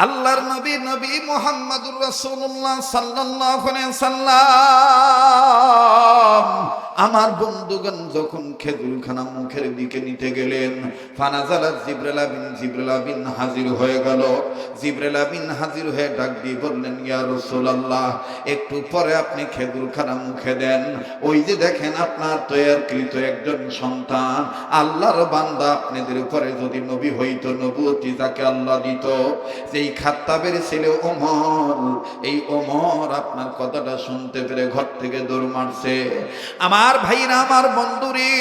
আল্লাহর নবী নবী মোহাম্মদুর রাসূলুল্লাহ সাল্লাল্লাহু আলাইহি সাল্লাম আমার বন্ধুগণ যখন খেজুরখানা মুখের দিকে নিতে গেলেন ফানাজালাত জিব্রাইল বিন জিব্রাইল বিন হাজির হয়ে গেল। জিব্রাইল বিন হাজির হয়ে ডাক দিয়ে বললেন, ইয়া রাসূলুল্লাহ, একটু পরে আপনি খেজুরখানা মুখে দেন। ওই যে দেখেন আপনার তৈয়ারকৃত একজন সন্তান, আল্লাহর বান্দা আপনাদের উপরে যদি নবী হইতো, নবুয়তি যাকে আল্লাহ দিত, যেই খাত্তাবের ছেলে ওমর, এই ওমর আপনার কথাটা শুনতে পেরে ঘর থেকে দৌড় মারছে। আমার ভাইরা আমার বন্ধুরি।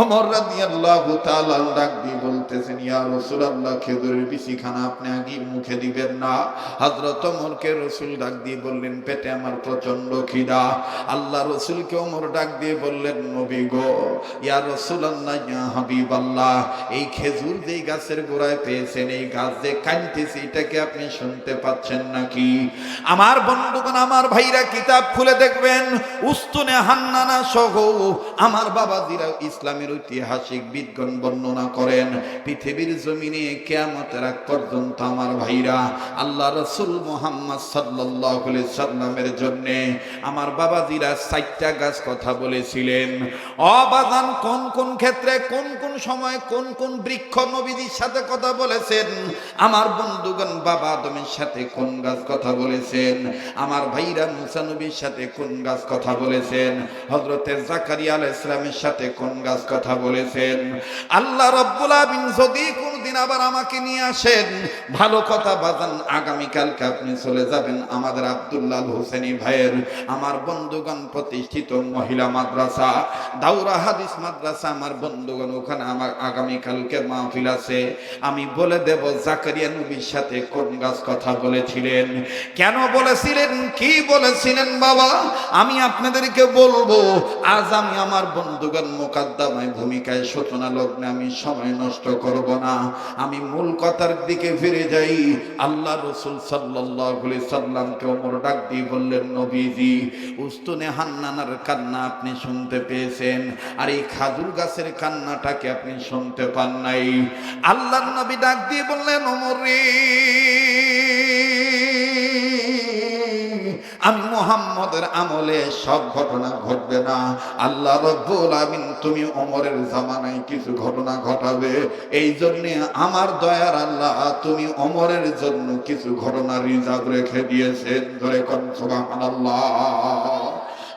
অমর রাদিয়াল্লাহু বলতেছেন, ইয়া রাসূলুল্লাহ, খেজুরের বিচিখানা আপনি আগে মুখে দিবেন না? হযরত ওমরকে রাসূল ডাক দিয়ে বললেন, পেটে আমার প্রচণ্ড খিদা। আল্লাহ রাসূলকে ওমর ডাক দিয়ে বললেন, নবী গো, ইয়া রাসূলুল্লাহ, ইয়া হাবিবাল্লাহ, এই খেজুর যেই গাছের গোড়ায় পেয়েছেন, এই গাছ যে কাঁদতেছে এটাকে আপনি শুনতে পাচ্ছেন নাকি? আমার বন্ধুগণ, আমার ভাইরা, কিতাব খুলে দেখবেন, উস্তুনে হান্নানা সহ আমার বাবাজিরা ইসলামের ঐতিহাসিক বিজ্ঞান বর্ণনা করেন, পৃথিবীর জমিনে কেয়ামতের আগ পর্যন্ত আমার ভাইরা, আল্লাহ রসুল মোহাম্মদ সাল্লাহ সাল্লামের জন্য আমার বাবাজিরা চারটা গাছ কথা বলেছিলেন। অবাদান কোন কোন ক্ষেত্রে, কোন কোন সময় কোন কোন বৃক্ষ নবীদের সাথে কথা বলেছেন? আমার বন্ধুগণ বাবা আদমের সাথে কোন গাছ কথা বলেছেন? আমার ভাইরা মুসা নবীর সাথে কোন গাছ কথা বলেছেন? হজরতের জাকারিয়া আলাহ ইসলামের সাথে কোন গাছ কথা বলেছেন। আল্লাহ রব্বুল আমিন যদি কোনদিন আবার আমাকে নিয়ে আসেন। ভালো কথা বাজান, আগামীকালকে আপনি চলে যাবেন আমাদের আব্দুল্লাহ হোসেনি ভাইয়ের, আমার বন্ধুগণ প্রতিষ্ঠিত মহিলা মাদ্রাসা, দাউরা হাদিস মাদ্রাসা, আমার বন্ধুগণ, ওখানে আমার আগামীকালকে মাহফিল আছে। আমি বলে দেব, জাকারিয়া নবীর সাথে কোন গাছ কথা বলেছিলেন? কেন বলেছিলেন? কি বলেছিলেন বাবা? আমি আপনাদেরকে বলব, আজ আমি আমার বন্ধুগণ মোকাদ্দামায়, ভূমিকায়, সূচনা লগ্নে আমি সময় নষ্ট করব না। আমি মূল কথার দিকে ফিরে যাই। আল্লাহ রসুল সাল্লাহ সাল্লামকে ওমর ডাক দিয়ে বললেন, নবীজি, উস্তুনে হান্নানার কান্না আপনি শুনতে পেয়েছেন, আর এই খাজুর গাছের কান্নাটাকে আপনি শুনতে পান নাই? আল্লাহ নবী ডাক দিয়ে বললেন, ওমর রে আমি মোহাম্মদের আমলে সব ঘটনা ঘটবে না। আল্লাহ রব্বুল আমিন তুমি অমরের জামানায় কিছু ঘটনা ঘটাবে। এই জন্য আমার দয়ার আল্লাহ, তুমি অমরের জন্য কিছু ঘটনা রিজার্ভ রেখে দিয়েছেন। ধরে কোন, সুবহানাল্লাহ।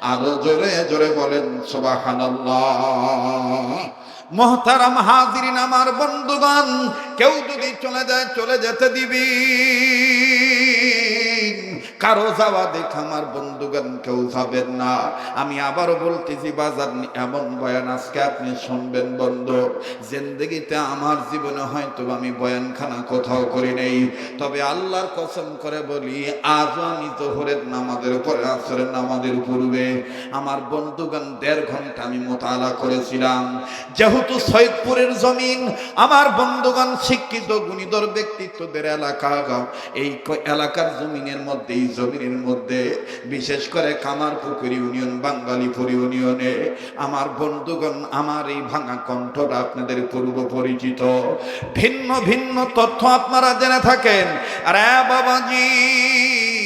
আরও জোরে জোরে বলেন, সুবহানাল্লাহ। মোহতারাম হাজিরিন, আমার বন্ধুগণ, কেউ যদি চলে যায়, চলে যেতে দিবি। কারও যাওয়া দেখ আমার বন্ধুগণ কেউ যাবেন না। আমি আবারও বলতেছি, বাজার এমন বয়ান আজকে আপনি শুনবেন বন্ধু। জিন্দগিতে আমার জীবনে হয়তো আমি বয়ানখানা কোথাও করি নেই। তবে আল্লাহর কসম করে বলি, আজও আমি জোহরের নামাজের পরে আসরের নামাজের পূর্বে আমার বন্ধুগণ দেড় ঘণ্টা আমি মোতালা করেছিলাম। যেহেতু সৈয়দপুরের জমিন, আমার বন্ধুগণ শিক্ষিত, গুণীদর ব্যক্তিত্বদের এলাকা, এই এলাকার জমিনের মধ্যে এই জমিনের মধ্যে, বিশেষ করে কামার কামারপুকুর ইউনিয়ন বাঙ্গালীপুর ইউনিয়নে, আমার বন্ধুগণ, আমার এই ভাঙা কণ্ঠটা আপনাদের পূর্ব পরিচিত। ভিন্ন ভিন্ন তথ্য আপনারা জেনে থাকেন। আরে বাবাজি!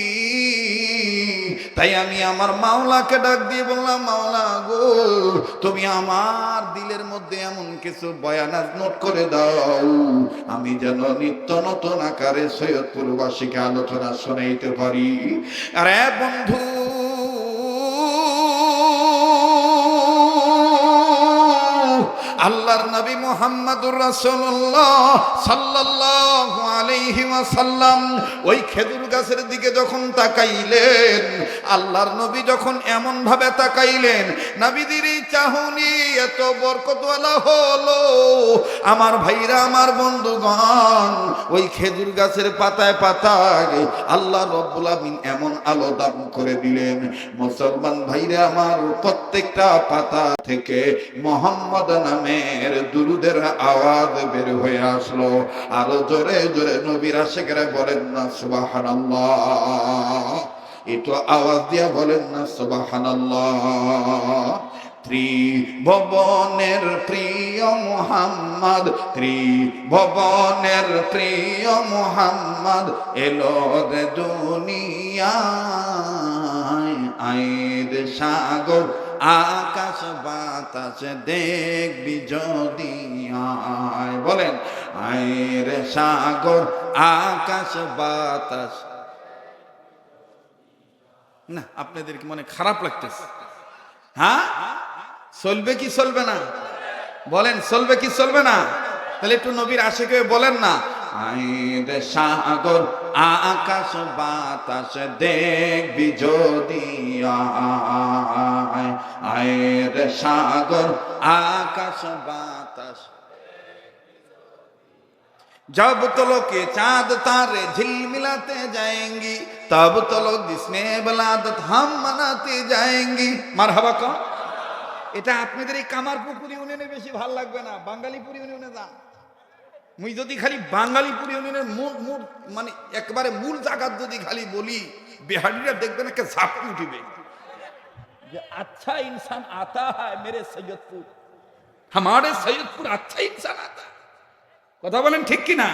তাই আমি আমার মাওলাকে ডাক দিয়ে বললাম, মাওলা গো, তুমি আমার দিলের মধ্যে এমন কিছু বয়ানাজ নোট করে দাও। আমি যেন নিত্য নতুন আকারে সৈয়দপুরবাসীকে আলোচনা শোনাইতে পারি। আরে বন্ধু আল্লাহর নবী মোহাম্মদুর রাসূলুল্লাহ সাল্লাল্লাহু আলাইহি ওয়াসাল্লাম ওই খেজুর গাছের দিকে যখন তাকাইলেন, আল্লাহর নবী যখন এমন ভাবে তাকাইলেন নবীদের এই চাহনি এত বরকতওয়ালা হলো। আমার ভাইরা, আমার বন্ধুগণ, ওই খেজুর গাছের পাতায় পাতায় আল্লাহ রব্বুল আমিন এমন আলো দান করে দিলেন। মুসলমান ভাইরা, আমার প্রত্যেকটা পাতা থেকে মোহাম্মদ নামের দুরুদের আওয়াজ বের হয়ে আসলো। আরও জোরে জোরে নবীর আশেকেরা বলেন, না, সুবহানাল্লাহ। একটু আওয়াজ দিয়া বলেন, না, সুবহানাল্লাহ। ত্রিভবনের প্রিয় মোহাম্মদ, ত্রিভবনের প্রিয় মোহাম্মদ এলো রে দুনিয়ায়। আইর সাগর আকাশ বাতাস দেখবি যদি আয়, বলেন আইর সাগর আকাশ বাতাস না, আপনাদের কি মনে খারাপ লাগতেছে? হ্যাঁ? চলবে কি চলবে না? বলেন, চলবে কি চলবে না? তাহলে একটু নবীর আশেকে বলেন না। আইর সাগর আকাশ বাতাস দেখবি যদি আয় আইর সাগর আকাশ বাতাস जब तो लोग के चांद तारे झिलमिलाते जाएंगी तब तो लोग जिसमें बलादत हम मनाते जाएंगी মারহাবা কম এটা আপনাদের এই কামারপুকুর ইউনিয়নে বেশি ভাল লাগবে না বাঙালিপুর ইউনিয়নে যান মুই যদি খালি বাঙালিপুর ইউনিয়নের মূল মূল মানে একবারে মূল জায়গার যদি খালি বলি বিহারিরা দেখবেন একটা ঝাপটি উঠিবে যে আচ্ছা ইনসান আতা হয় মেরে সৈয়দপুর हमारे सैयदपुर अच्छा इंसान आता है কথা বলেন ঠিক কি না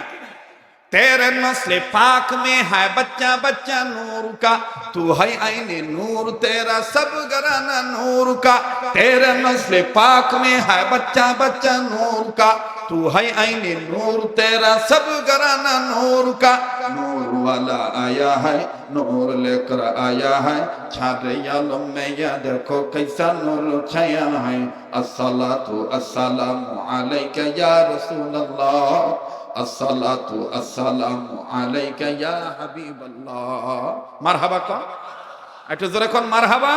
तेरे नस्ल पाक में है, बच्चा बच्चा नूर का। तू है आईने नूर, तेरा सब घराना नूर का। तेरे नस्ल पाक में है, बच्चा बच्चा नूर का। तू है आईने नूर, तेरा सब घराना नूर का। नूर वाला आया है, नूर लेकर आया है। छारे आलम में या देखो कैसा नूर छाया है। अस्सलातु अस्सलामु अलैका या रसूल अल्लाह আসসালাতু আসসালামু আলাইকা ইয়া হাবিবাল্লাহ। মারহাবা কন। একটু জোরে কোন, মারহাবা।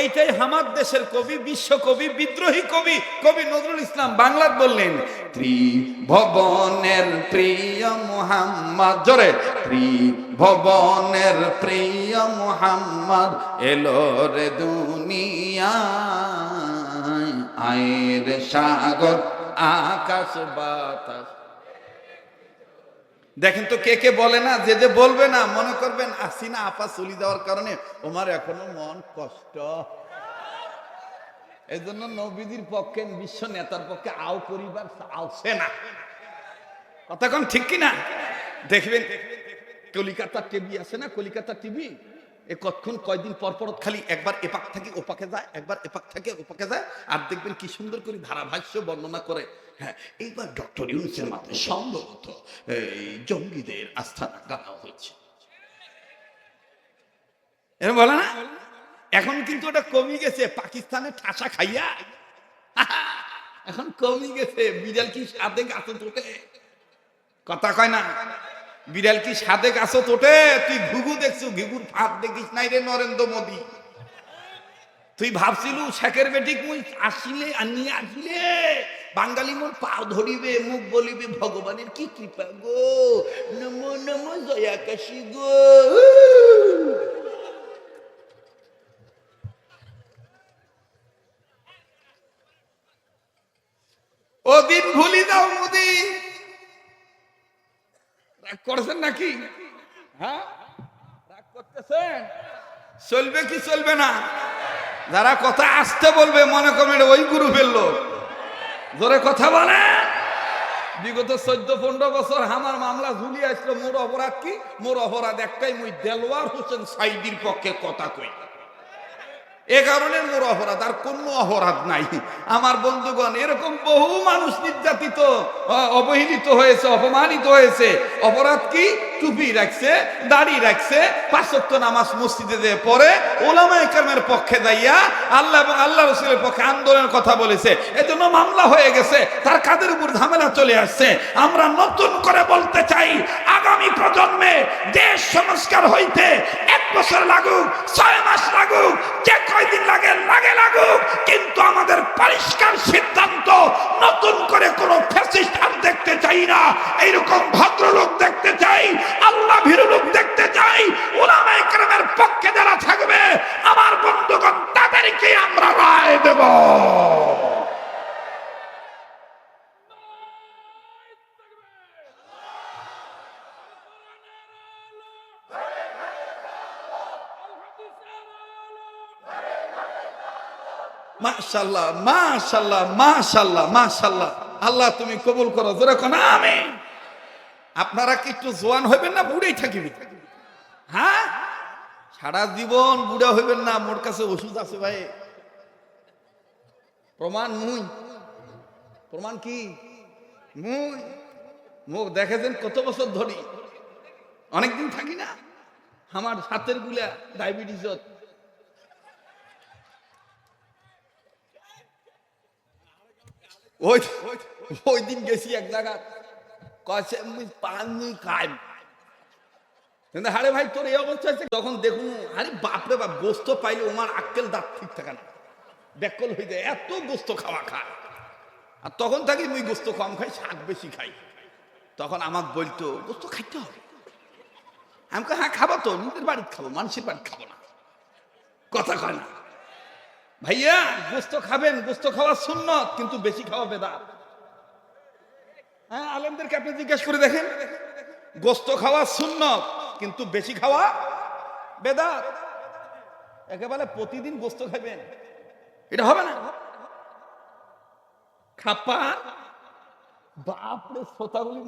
এইটাই আমার দেশের কবি, বিশ্ব কবি, বিদ্রোহী কবি কবি নজরুল ইসলাম বাংলার বললেন, ত্রিভবনের প্রিয় মোহাম্মদ, জোরে, ত্রিভবনের প্রিয় মোহাম্মদ এলো রে দুনিয়ায়, আয়ের সাগর, আকাশ, বাতাস। দেখেন তো কে কে বলে না, যে যে বলবে না, মনে করবেন আসিনা আপা চলি যাওয়ার কারণে ওমার এখনও মন কষ্ট। এই জন্য নবীদের পক্ষে, বিশ্ব নেতার পক্ষে আও পরিবার আওছে না কথা কোন ঠিক কিনা? দেখবেন, কলিকাতা টিভি আছে না, কলিকাতা টিভি? এ কতক্ষণ, কয়দিন পর পর খালি একবার এপাক থেকে, ওপাকে যায়, একবার এপাক থেকে ওপাকে যায়, আর দেখবেন কি সুন্দর করে ধারাভাষ্য বর্ণনা করে। হ্যাঁ এইবার ডক্টর ইউনুসের মাথায় সম্ভবত জঙ্গিদের আস্থানা গানা হয়েছে। এরকম বলে না? এখন কিন্তু ওটা কমে গেছে, পাকিস্তানে ঠাসা খাইয়া। এখন কমে গেছে, বিড়াল কি সাথে গাছ তোটে কথা কয় না? বিড়াল কি সাদে গাছ তোটে? তুই ঘুঘু দেখছ? ঘুঘুর ফাঁদ দেখিস নাই রে নরেন্দ্র মোদী। তুই ভাবছিলু শেখের বেটিক মুই আসিলে, আনিয়ে আসিলে। বাঙালি মোর পা ধরিবে, মুখ বলিবে, ভগবানের কি কৃপা গো? নমো নমো জয়াকাশী গো। ও দিন ভুলি দাও মোদি। রাগ করছেন নাকি? হ্যাঁ? রাগ করতেছেন? চলবে কি চলবে না? যারা কথা আসতে বলবে, মনে করবেন এটা ওই গুরু ফেলল জোরে কথা বলে। বিগত চোদ্দ, পনেরো বছর আমার মামলা ঝুলি আসলো। মোর অপরাধ কি? মোর অপরাধ একটাই, মুই দেলোয়ার হোসেন সাইদির পক্ষে কথা কই। এ কারণে মোর অপরাধ, আর কোনো অপরাধ নাই। আমার বন্ধুগণ, এরকম বহু মানুষ নির্যাতিত অবহেলিত হয়েছে, অপমানিত হয়েছে। অপরাধ কি? টুপি রাখছে, দাড়ি রাখছে পাঁচত্ব নামাজ মসজিদে দিয়ে পড়ে, ওলামা একরামের পক্ষে যাইয়া আল্লাহ এবং আল্লাহ রসুলের পক্ষে আন্দোলনের কথা বলেছে। এজন্য মামলা হয়ে গেছে, তার কাদের উপর ঝামেলা চলে আসছে? আমরা নতুন করে বলতে চাই, আগামী প্রজন্মে দেশ সংস্কার হইতে এক বছর লাগুক, ছয় মাস লাগুক, যে কয়দিন লাগে লাগে লাগুক, কিন্তু আমাদের পরিষ্কার সিদ্ধান্ত, নতুন করে কোনো ফ্যাসিস্ট আর দেখতে চাই না, এইরকম ভদ্রলোক দেখতে চাই আল্লাহ ভীরু লোক দেখতে চাই ওলামা একরামের পক্ষে যারা থাকবে, আমার বন্ধুগণ তাদেরকে আমরা রায় দেব। মাশাল্লাহ মাশাল্লাহ মাশাল্লাহ মাশাল্লাহ আল্লাহ তুমি কবুল করো, জোরে কোন আমি আপনারা কি একটু জোয়ান হইবেন না? বুড়েই থাকিবি হ্যাঁ? সারা জীবন বুড়া হইবেন না, মোর কাছে ওষুধ আছে ভাই। প্রমাণ মুই। প্রমাণ কি? মুই। মুখ দেখেছেন কত বছর ধরি? অনেকদিন থাকি না। আমার হাতেরগুলা ডায়াবেটিস ওই ওই দিন গেছি এক জায়গা কিন্তু হারে ভাই তোর এই অবস্থা তখন দেখুন আরে বাপরে বাপ গোস্ত পাইলে ওমার আক্কেল দাঁত ঠিক থাকে না। ব্যাকল হয়ে যায় এত গোস্ত খাওয়া খায়। আর তখন থাকি মুই গোস্ত কম খাই শাক বেশি খাই। তখন আমাকে বলতো গোস্ত খাইতে হবে? আমি কই, হ্যাঁ খাব তো নিজের বাড়িতে খাব মানুষের বাড়িতে খাব না। কথা কয় না। ভাইয়া গোস্ত খাবেন গোস্ত খাওয়া সুন্নত কিন্তু বেশি খাওয়া বেদাত। হ্যাঁ আলেমদেরকে আপনি জিজ্ঞেস করে দেখেন। গোস্ত খাওয়া কিন্তু বেশি খাওয়া বেদাত। একেবারে প্রতিদিন গোস্ত খাবেন এটা হবে না। খাপা বাপরে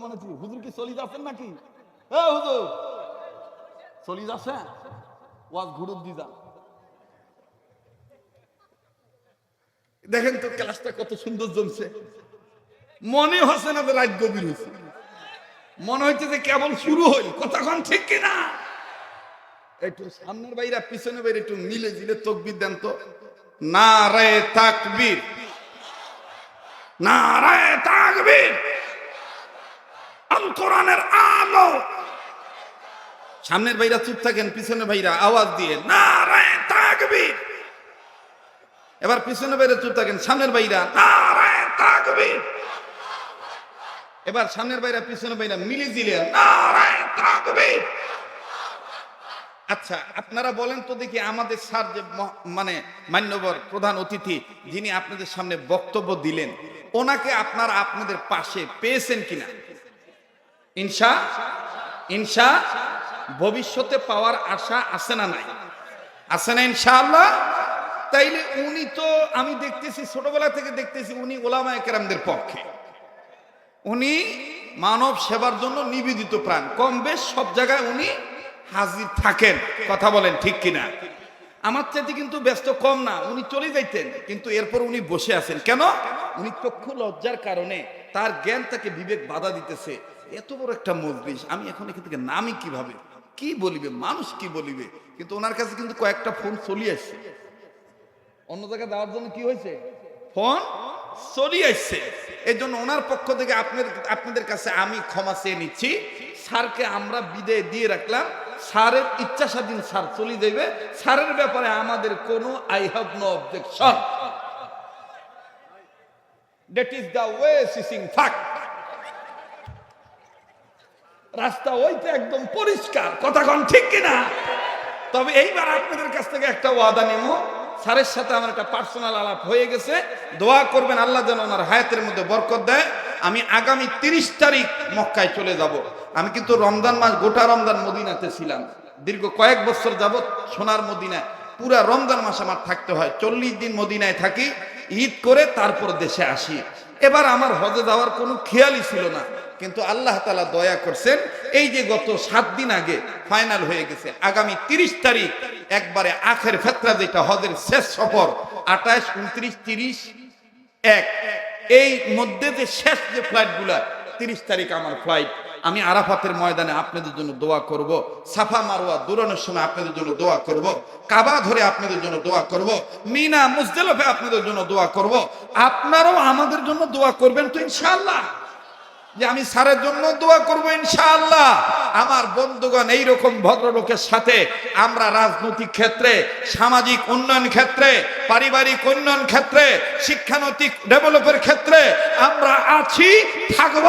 মনে হচ্ছে, হুজুর কি চলি যাচ্ছেন নাকি? হুজুর চলি যাচ্ছেন? ওয়াজ ঘুরুপ দি দেখেন তো, ক্লাসটা কত সুন্দর জমছে। মনে হচ্ছে না যে রাত গভীর হয়েছে। মনে হচ্ছে যে কেবল শুরু হইল। কতক্ষণ ঠিক কিনা? একটু সামনের বাইরা, পিছনের বাইরে একটু মিলে জিলে তকবির দেন তো। না রে তাকবীর। না রে তাকবীর। আল কোরআনের আলো। সামনের ভাইরা চুপ থাকেন, পিছনের ভাইরা আওয়াজ দিয়ে না রে তাকবীর। এবার পিছনে বাইরে চুপ থাকেন, সামনের বাইরা, নারায় তাকবীর। এবার সামনের বাইরা পিছনে বাইরা, মিলি দিলেন আচ্ছা আপনারা বলেন তো দেখি আমাদের স্যার যে মানে মান্যবর প্রধান অতিথি, যিনি আপনাদের সামনে বক্তব্য দিলেন, ওনাকে আপনারা আপনাদের পাশে পেয়েছেন কিনা? ইনশা ইনশা, ভবিষ্যতে পাওয়ার আশা আছে না নাই? আছে না ইনশাআল্লাহ? তাইলে উনি তো, আমি দেখতেছি, ছোটবেলা থেকে দেখতেছি উনি ওলামা একরামদের পক্ষে। উনি মানব সেবার জন্য নিবেদিত প্রাণ। কম বেশ সব জায়গায় উনি হাজির থাকেন। কথা বলেন ঠিক কিনা? আমার চাইতে কিন্তু ব্যস্ত কম না, উনি চলে যাইতেন, কিন্তু এরপর উনি বসে আছেন। কেন? উনি চক্ষু লজ্জার কারণে তার জ্ঞান তাকে বিবেক বাধা দিতেছে। এত বড় একটা মজলিস, আমি এখন এখান থেকে নামি কীভাবে? কি বলিবে? মানুষ কি বলিবে? কিন্তু ওনার কাছে কিন্তু কয়েকটা ফোন চলে আসছে। অন্য জায়গায় দেওয়ার জন্য কি হয়েছে? ফোন? চলে আসছে এই জন্য ওনার পক্ষ থেকে আপনাদের আপনাদের কাছে আমি ক্ষমা চেয়ে নিচ্ছি। স্যারকে আমরা বিদায় দিয়ে রাখলাম। স্যারের ইচ্ছা স্বাধীন স্যার চলে যাবে স্যারের ব্যাপারে আমাদের কোনো I have no objection that is the way seeing fact রাস্তা ওইটা একদম পরিষ্কার। কথা কথাক্ষণ ঠিক কিনা? তবে এইবার আপনাদের কাছ থেকে একটা ওয়াদা নেব। স্যারের সাথে আমার একটা পার্সোনাল আলাপ হয়ে গেছে। দোয়া করবেন আল্লাহ যেন ওনার হায়াতের মধ্যে বরকত দেয়। আমি আগামী তিরিশ তারিখ মক্কায় চলে যাব। আমি কিন্তু রমজান মাস, গোটা রমজান মদিনাতে ছিলাম। দীর্ঘ কয়েক বছর যাবত সোনার মদিনায়। পুরা রমজান মাস আমার থাকতে হয়। চল্লিশ দিন মদিনায় থাকি। ঈদ করে তারপর দেশে আসি। এবার আমার হজে যাওয়ার কোনো খেয়ালই ছিল না। কিন্তু আল্লাহ তালা দয়া করছেন, এই যে গত সাত দিন আগে ফাইনাল হয়ে গেছে, আগামী তিরিশ তারিখ, একবারে আখের ফেতরা যেটা, হজের শেষ সফর, আঠাশ, উনত্রিশ, তিরিশ, এক। এই মধ্যে যে শেষ যে ফ্লাইটগুলা তিরিশ তারিখ আমার ফ্লাইট আমি আরাফাতের ময়দানে আপনাদের জন্য দোয়া করব, সাফা মারোয়া দৌড়ানোর সময় আপনাদের জন্য দোয়া করব, কাবা ধরে আপনাদের জন্য দোয়া করব, মিনা মুজদেলফে আপনাদের জন্য দোয়া করব। আপনারাও আমাদের জন্য দোয়া করবেন তো ইনশাআল্লাহ। যে আমি স্যারের জন্য দোয়া করব ইনশাআল্লাহ। আমার বন্ধুগণ এইরকম ভদ্রলোকের সাথে আমরা রাজনৈতিক ক্ষেত্রে, সামাজিক উন্নয়ন ক্ষেত্রে, পারিবারিক উন্নয়ন ক্ষেত্রে, শিক্ষানৈতিক ডেভেলপের ক্ষেত্রে আমরা আছি, থাকব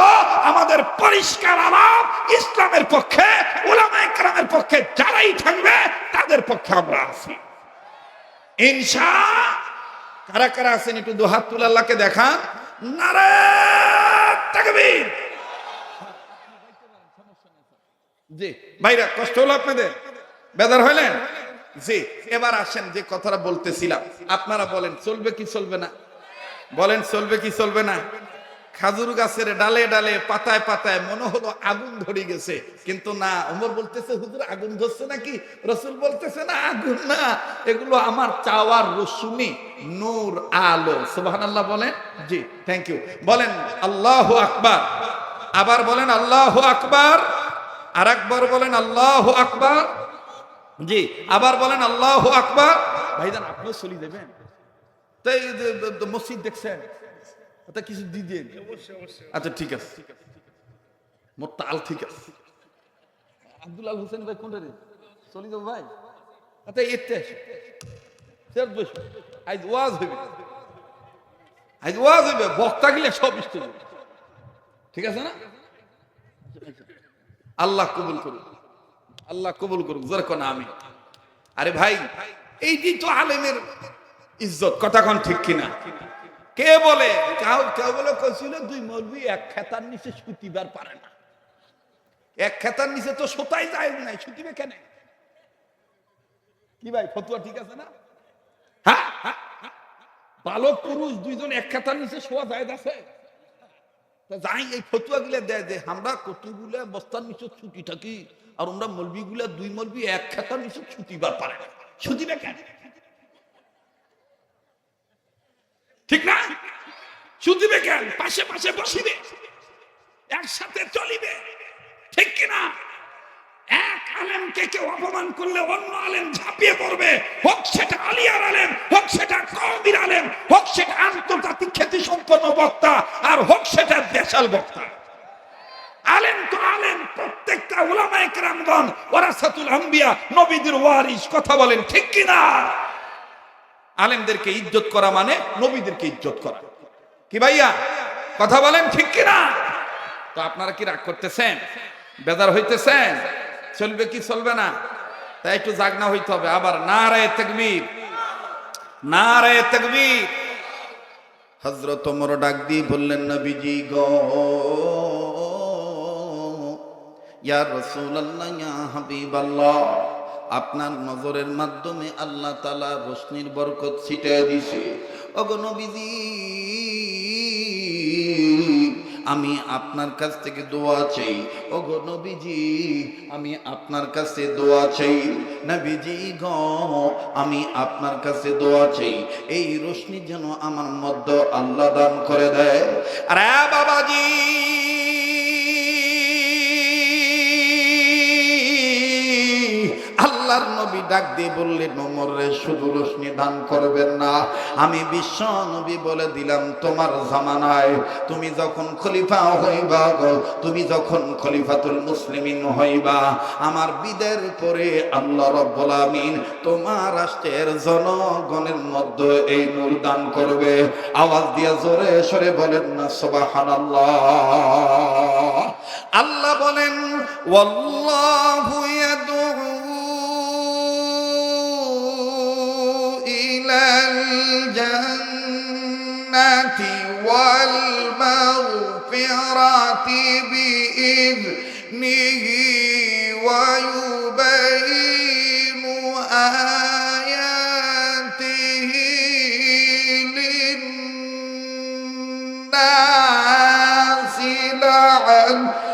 আমাদের পরিষ্কার আলাপ ইসলামের পক্ষে ওলামা পক্ষে যারাই থাকবে তাদের পক্ষে আমরা আছি। ইনশা, কারা কারা আছেন একটু দুহাত তুলে আল্লাহকে দেখান। নারে জি। ভাইরা, কষ্ট হলো আপনাদের? বেদার হইলেন জি, এবার আসেন যে কথাটা বলতেছিলাম। আপনারা বলেন, চলবে কি চলবে না? বলেন, চলবে কি চলবে না? খাজুর গাছের ডালে ডালে, পাতায় পাতায় মনে হলো আগুন ধরে গেছে। কিন্তু না, ওমর বলতেছে, হুজুর, আগুন ধরছে নাকি? রসুল বলতেছে, না, আগুন না। এগুলো আমার চাওয়ার রসুনি নূর আলো। আল্লাহ বলেন? জি থ্যাংক ইউ বলেন, আল্লাহ আকবার। আবার বলেন, আল্লাহ আকবার। আর একবার বলেন, আল্লাহ আকবার। জি, আবার বলেন, আল্লাহ আকবার। ভাইজান, আপনিও চলি দেবেন তাই মসজিদ দেখছেন? ওটা কিছু দিয়ে দিন আচ্ছা ঠিক আছে। মোর তাল ঠিক আছে। আব্দুল আল হোসেন ভাই কোনটা রে? চলি যাব ভাই? আচ্ছা এতে স্যার বসো। আজ ওয়াজ হইবে। আজ ওয়াজ হইবে বক্তা গিলে সব ইষ্ট ঠিক আছে না? আল্লাহ কবুল করুক। আল্লাহ কবুল করুক যেরকম আমি। আরে ভাই এই তো আলেমের ইজ্জত কথা কোন ঠিক কিনা? কে বলে? কেউ বলে কইছিল দুই এক খেতার নিচে পারে না। এক খেতার নিচে তো সোতাই যায় নাই কেন? কি ভাই, ফতুয়া ঠিক আছে না। বালক পুরুষ দুইজন এক খেতার নিচে শোয়া যায় আছে। যাই, এই ফতুয়া গুলা দেয় যে আমরা কতগুলা বস্তার নিচে ছুটি থাকি, আর আমরা মলবি গুলা দুই মলবি এক খেতার নিচে ছুটিবার পারে না। ছুটিবে কেন? ঠিক না? ছুটিবে কেন? পাশে পাশে বসিবে। একসাথে চলিবে। ঠিক কিনা? এক আলেমকে কেউ অপমান করলে অন্য আলেম ঝাঁপিয়ে পড়বে। হোক সেটা আলিয়ার আলেম, হোক সেটা কৌমির আলেম, হোক সেটা আন্তর্জাতিক খ্যাতি সম্পন্ন বক্তা, আর হোক সেটা দেশাল বক্তা। আলেম তো আলেম, প্রত্যেকটা ওলামায়ে কেরামগণ ওরাসাতুল আম্বিয়া, নবীদের ওয়ারিস কথা বলেন ঠিক কিনা? আলেমদেরকে ইজ্জত করা মানে নবীদেরকে ইজ্জত করা। কি ভাইয়া? কথা বলেন ঠিক কিনা? তো আপনারা কি রাগ করতেছেন? বেজার হইতেছেন? চলবে কি চলবে না? তাই একটু জাগনা হইতে হবে। আবার না রায় তেকবীর। না রায় তেকবীর। হজরত ওমর ডাক দিয়ে বললেন, নবীজি গো, ইয়া রাসূলুল্লাহ, ইয়া হাবিবাল্লাহ আপনার নজরের মাধ্যমে আল্লাহ তালা রোশনির বরকত ছিটিয়ে দিছে ওগো নবীজি, আমি আপনার কাছ থেকে দোয়া চাই। ওগো নবীজি, আমি আপনার কাছে দোয়া চাই। নবীজি গ, আমি আপনার কাছে দোয়া চাই। এই রোশনি যেন আমার মধ্য আল্লাহ দান করে দেয়। আরে বাবাজি! আল্লাহর নবী ডাক দিয়ে বললেন, ওমর রে, শুধু রোশনি দান করবেন না। আমি বিশ্ব নবী বলে দিলাম, তোমার জামানায় তুমি যখন খলিফা হইবা তুমি যখন খলিফাতুল মুসলিমিন হইবা, আমার বিদের পরে আল্লাহ রব্বুল আমিন তোমার রাষ্ট্রের জনগণের মধ্যে এই নূর দান করবে। আওয়াজ দিয়া জোরে সরে বলেন, না, সুবহানাল্লাহ। আল্লাহ বলেন, ওয়াল্লাহু ইয়াদউ الجنة والمغفرة بإذنه ويبين آياته للناس لعلهم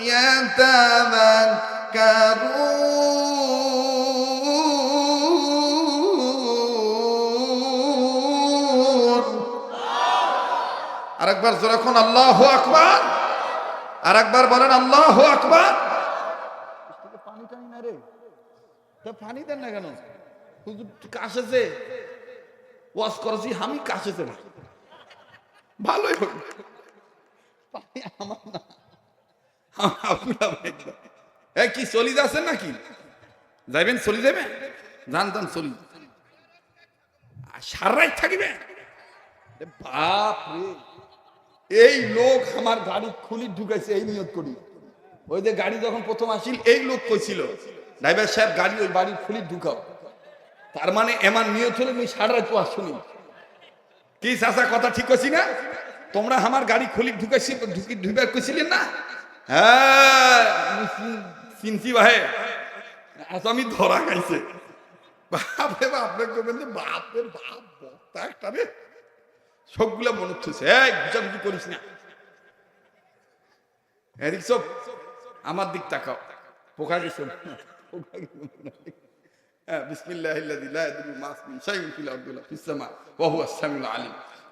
يتذكرون. আরেকবার যখন আল্লাহ আকবার। আরেকবার বলেন আল্লাহ আকবার। পানি দেন না কেন? কাশেছে। করেছি, আমি কাশেছে না। ভালোই এ কি, চলি যাচ্ছেন নাকি? যাইবেন, চলি যাবেন যান চলি। সারাই থাকিবে। বাপ রে এই লোক আমার গাড়ি খুলি ঢুকাইছে, এই নিয়ত করি। ওই যে গাড়ি যখন প্রথম আসিল, এই লোক কইছিল ড্রাইভার সাহেব, গাড়ি ওই বাড়ির খুলি ঢুকাও। তার মানে এমন নিয়ত হলে, আমি সারা রাত শুনি। কি চাচা, কথা ঠিক কইছি না? তোমরা আমার গাড়ি খুলি ঢুকাইছি, ঢুকি ঢুকাই কইছিলেন না? হ্যাঁ আমি চিন- চিনছি ভাই। আসামি ধরা খাইছে। বাপরে বাপ আপনি করবেন বাপরে বাপ, বক্তা একটা রে। সবগুলা মনে হচ্ছে, এই বুঝাবুঝি করিস না। এদিক সব, আমার দিক তাকাও। পোকা গেছে। হ্যাঁ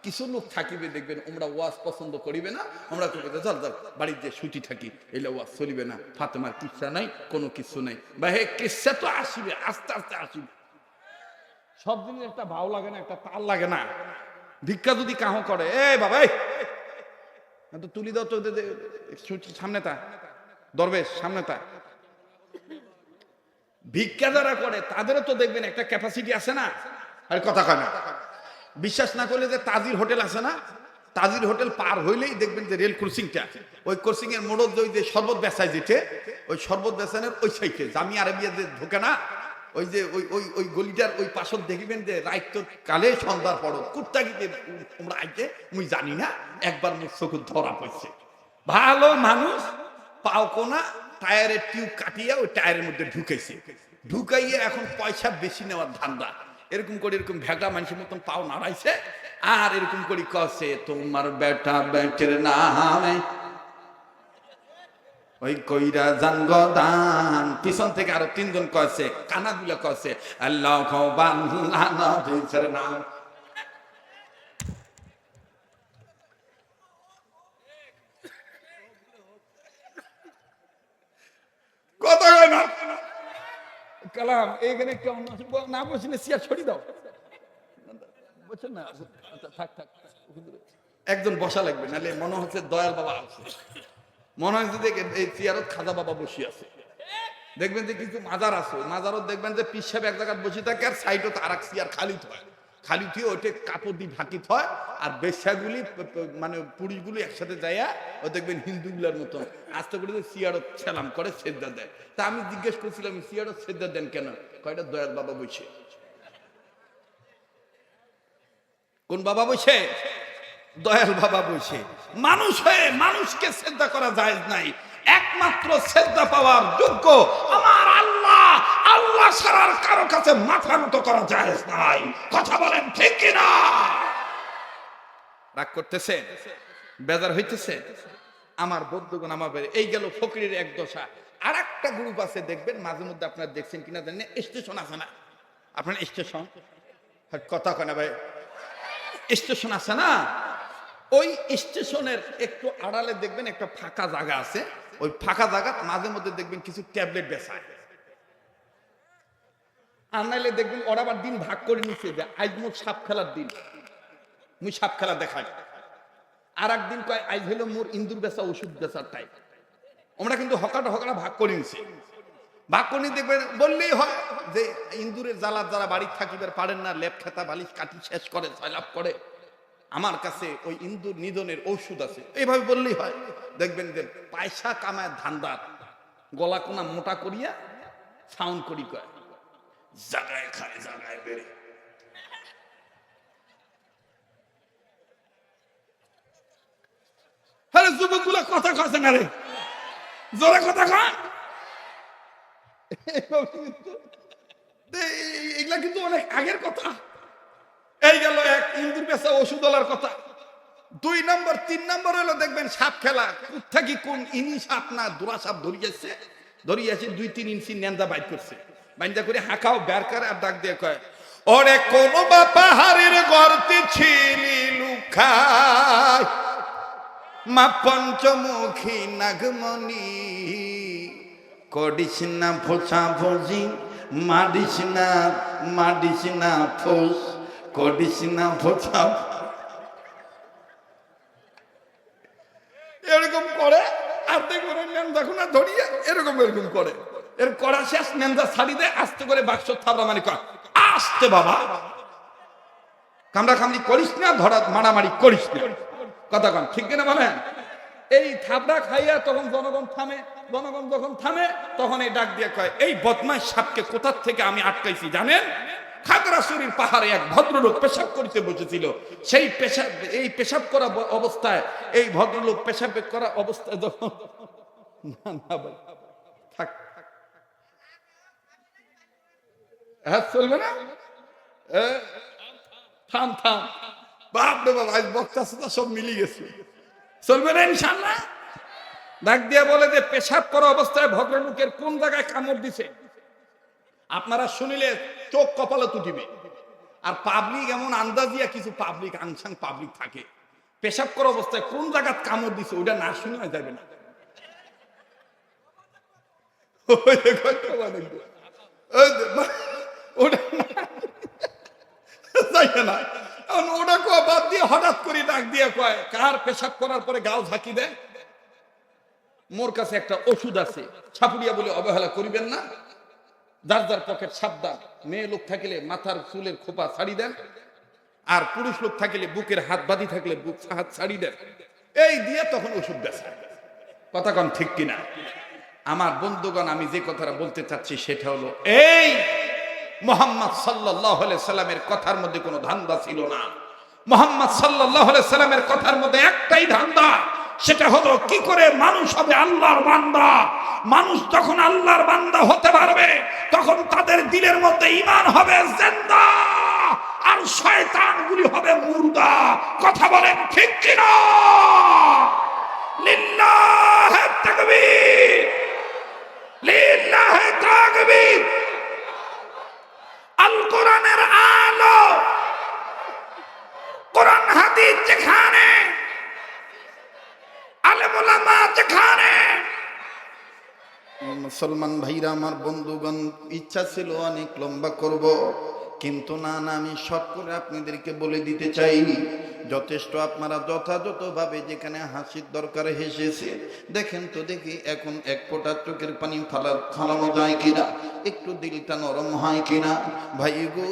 কিছু লোক থাকিবে, দেখবেন আমরা ওয়াজ পছন্দ করিবে না, আমরা চল চল বাড়ির যে ছুটি থাকি, এলে ওয়াজ চলিবে না, ফাতেমার কিচ্ছা নাই, কোনো কিছু নাই। বা হে কিচ্ছা তো আসিবে, আস্তে আস্তে আসিবে। সব দিনের একটা ভাও লাগে না, একটা তাল লাগে না। ভিক্ষা যদি কাহ করে এ বাবা তো তুলি দাও চোখ সামনে তা, দরবেশ, সামনে তা। ভিক্ষা যারা করে, তাদেরও তো দেখবেন একটা ক্যাপাসিটি আছে না? আর কথা কয় না। বিশ্বাস না করলে যে তাজির হোটেল আছে না? তাজির হোটেল পার হইলেই দেখবেন যে রেল ক্রসিংটা। ওই ক্রসিং এর যে ওই যে শরবত বেচায় যেতে ওই শরবত বেচানোর ওই সাইডে জামি আরবিয়া যে ঢোকে না? ওই যে ওই ওই ওই গলিটার ওই পাশত দেখবেন যে রাইত কালে সন্ধ্যার পর গিতে তোমরা আইতে, মুই জানি না, একবার মুখ চোখ ধরা পড়ছে। ভালো মানুষ পাও কোনা টায়ারের টিউব কাটিয়ে ওই টায়ারের মধ্যে ঢুকেছে। ঢুকাইয়ে এখন পয়সা বেশি নেওয়ার ধান্দা। এরকম করে এরকম ভেগা মানুষের মতন পাও নাড়াইছে, আর এরকম করে কছে, তোমার বেটা বেটের নামে ওই কইরা জানগ দান পিছন থেকে আরও তিনজন কছে কানা গুলা কছে আল্লাহ নাম। হয় না? কালাম এইখানে কেমন না বসলে সিয়ার ছড়ি দাও। বুঝছেন না থাক থাক। একজন বসা লাগবে নাহলে মনে হচ্ছে দয়াল বাবা আছে। মনে হচ্ছে যে এই চেয়ারত খাজা বাবা বসে আছে। দেখবেন যে কিছু মাজার আছে মাজারত দেখবেন যে পিসাব এক জায়গায় বসে থাকে আর সাইডত আর এক চেয়ার খালি হয় খালি থুয়ে ওইটা কাপড় দিয়ে ঢাকিত হয় আর প- মানে পুরুষগুলি একসাথে যায় ও দেখবেন হিন্দুগুলার মতন। আস্তে করে সিয়ারত ছেলাম করে সেদ্ধা দেয়। তা আমি জিজ্ঞেস করছিলাম সিয়ারত সেদ্ধা দেন কেন? কয়টা দয়াল বাবা বসে। কোন বাবা বসে? দয়াল বাবা বসে। মানুষ হয়ে মানুষকে শ্রদ্ধা করা যায় নাই। একমাত্র শ্রদ্ধা পাওয়ার যোগ্য আমার আল্লাহ। আল্লাহ সারার কারও কাছে মাথা মতো করা যায় নাই। কথা বলেন ঠিক কিনা? রাগ করতেছে বেজার হইতেছে আমার বদ্ধগণ আমার এই গেল ফকিরের এক দশা। আর একটা গ্রুপ আছে, দেখবেন মাঝে মধ্যে আপনারা দেখছেন কিনা জানেন স্টেশন আছে না। আপনার স্টেশন কথা কেনা ভাই। স্টেশন আছে না? ওই স্টেশনের একটু আড়ালে দেখবেন একটা ফাঁকা জায়গা আছে। ওই ফাঁকা জায়গা মাঝে মধ্যে দেখবেন কিছু ট্যাবলেট বেচায়। আর নাইলে দেখবেন ওরা আবার দিন ভাগ করে নিচ্ছে যে আজ মোট সাপ খেলার দিন। মুই সাপ খেলা দেখাই। আর একদিন কয় আজ হলো মোর ইন্দুর বেচা, ওষুধ বেচার টাইপ আমরা কিন্তু হকাটা হকাটা ভাগ করে নিছি। ভাগ করে দেখবেন, বললেই হয় যে ইন্দুরের জ্বালা যারা বাড়ি থাকিবার পারেন না, লেপ খেতা বালিশ কাটি শেষ করে সয়লাভ করে। আমার কাছে ওই ইন্দুর নিধনের ঔষধ আছে। এইভাবে বললেই হয়। দেখবেন যে পয়সা কামায় ধান্দার। গলা কোনা মোটা করিয়া সাউন্ড করি কয়। জাগায় খায়, জাগায় বেড়ে। আরে কথা কছে না রে। জোরে কথা এ- এগুলা কিন্তু অনেক আগের কথা। এই গেল এক ইন্দুর পেশা ওষুধওয়ালার কথা। দুই নম্বর, তিন নম্বর হলো দেখবেন সাপ খেলা। থাকি কোন ইনি সাপ না, দুরা সাপ ধরিয়েছে ধরিয়েছে দুই, তিন ইঞ্চি নেন্দা বাইর করছে। বাইন্দা করে হাঁকাও, বের করে আর ডাক দিয়ে কয় ওরে কোন বা পাহাড়ের গর্তে ছিলি লুকায়, মা পঞ্চমুখী নাগমণি। করিস না ফোসা ফসি, মারিস না মারিস না ফোস। করিস না ফোসা এরকম করে আর দেখবেন নেন্দা খুনা ধরিয়ে এরকম এরকম করে। এর করা শেষ, নেন্দা ছাড়ি দেয় আস্তে করে বাক্স থাবড়া মানে আস্তে বাবা। কামড়ি করিস না, ধরা, মারামারি করিস না। কথা কন, ঠিক কিনা বলেন? এই থাবড়া খাইয়া তখন জনগণ থামে, জনগণ যখন থামে, তখন এই ডাক দিয়ে কয়, এই বদমাই সাপকে কোথার থেকে আমি আটকাইছি, জানেন? খাগড়াছড়ির পাহাড়ে এক ভদ্রলোক পেশাব করতে বসেছিল। সেই পেশাব, এই পেশাব করা অবস্থায়, এই ভদ্রলোক পেশাব করা অবস্থায় যখন থাক। হ্যাঁ চলবে না? থাম থাম। বাপ রে বক্তা সব মিলি গেছে। চলবে না ইনশাল্লাহ ডাক দিয়ে বলে যে, পেশাব করা অবস্থায় ভদ্রলোকের কোন জায়গায় কামড় দিছে? আপনারা শুনিলে চোখ কপালে তুটিবে। আর পাবলিক এমন আন্দাজিয়া কিছু পাবলিক আংসাং পাবলিক থাকে। পেশাব করা অবস্থায় কোন জায়গায় কামড় দিছে ওটা না শুনে যাবে না। ওটা হঠাৎ করে ডাক দিয়ে কয়, কার পেশাব করার পরে গাও দেয়? মোর কাছে একটা ওষুধ আছে। বলে অবহেলা করিবেন না। যার যার পকেট সাবধান। মেয়ে লোক থাকলে মাথার চুলের খোপা ছাড়ি দেন, আর পুরুষ লোক থাকলে বুকের হাত বাঁধি থাকলে বুক হাত ছাড়ি দেন। এই দিয়ে তখন ওষুধ বেচা। কথা ঠিক কিনা? আমার বন্ধুগণ, আমি যে কথাটা বলতে চাচ্ছি সেটা হলো, এই মোহাম্মদ সাল্লাহ সাল্লামের কথার মধ্যে কোনো ধান্দা ছিল না। মোহাম্মদ সাল্লাহ সাল্লামের কথার মধ্যে একটাই ধান্দা। সেটা হলো, কি করে মানুষ হবে আল্লাহর বান্দা? মানুষ যখন আল্লাহর বান্দা হতে পারবে, তখন তাদের দিলের মধ্যে ইমান হবে জিন্দা, আর শয়তানগুলি হবে মুর্দা। কথা বলেন ঠিক কিনা? আল কোরআনের আলো কোরআন হাদিস যেখানে আলেম ওলামা যেখানে মুসলমান ভাইরা, আমার বন্ধুগণ, ইচ্ছা ছিল অনেক লম্বা করব, কিন্তু না না, আমি শর্ট করে আপনাদেরকে বলে দিতে চাই, যথেষ্ট আপনারা যথাযথভাবে যেখানে হাসির দরকার হেসেছে, দেখেন তো দেখি এখন এক ফোঁটা চোখের পানি ফালা ফালানো যায় কিনা, একটু দিলটা নরম হয় কিনা, ভাই গো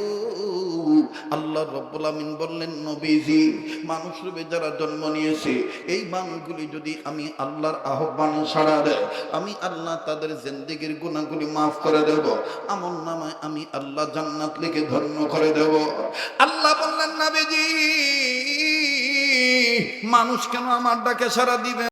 আল্লাহ রব্বুল বললেন, নবীজি, মানুষ রূপে যারা জন্ম নিয়েছে, এই মানুষগুলি যদি আমি আল্লাহর আহ্বানে সাড়া দেয় আমি আল্লাহ তাদের জিন্দেগির গুণাগুলি মাফ করে দেব। আমল নামে আমি আল্লাহ জান্নাত লিখে ধন্য করে দেব। আল্লাহ বললেন, নবীজি, মানুষ কেন আমার ডাকে সাড়া দিবে?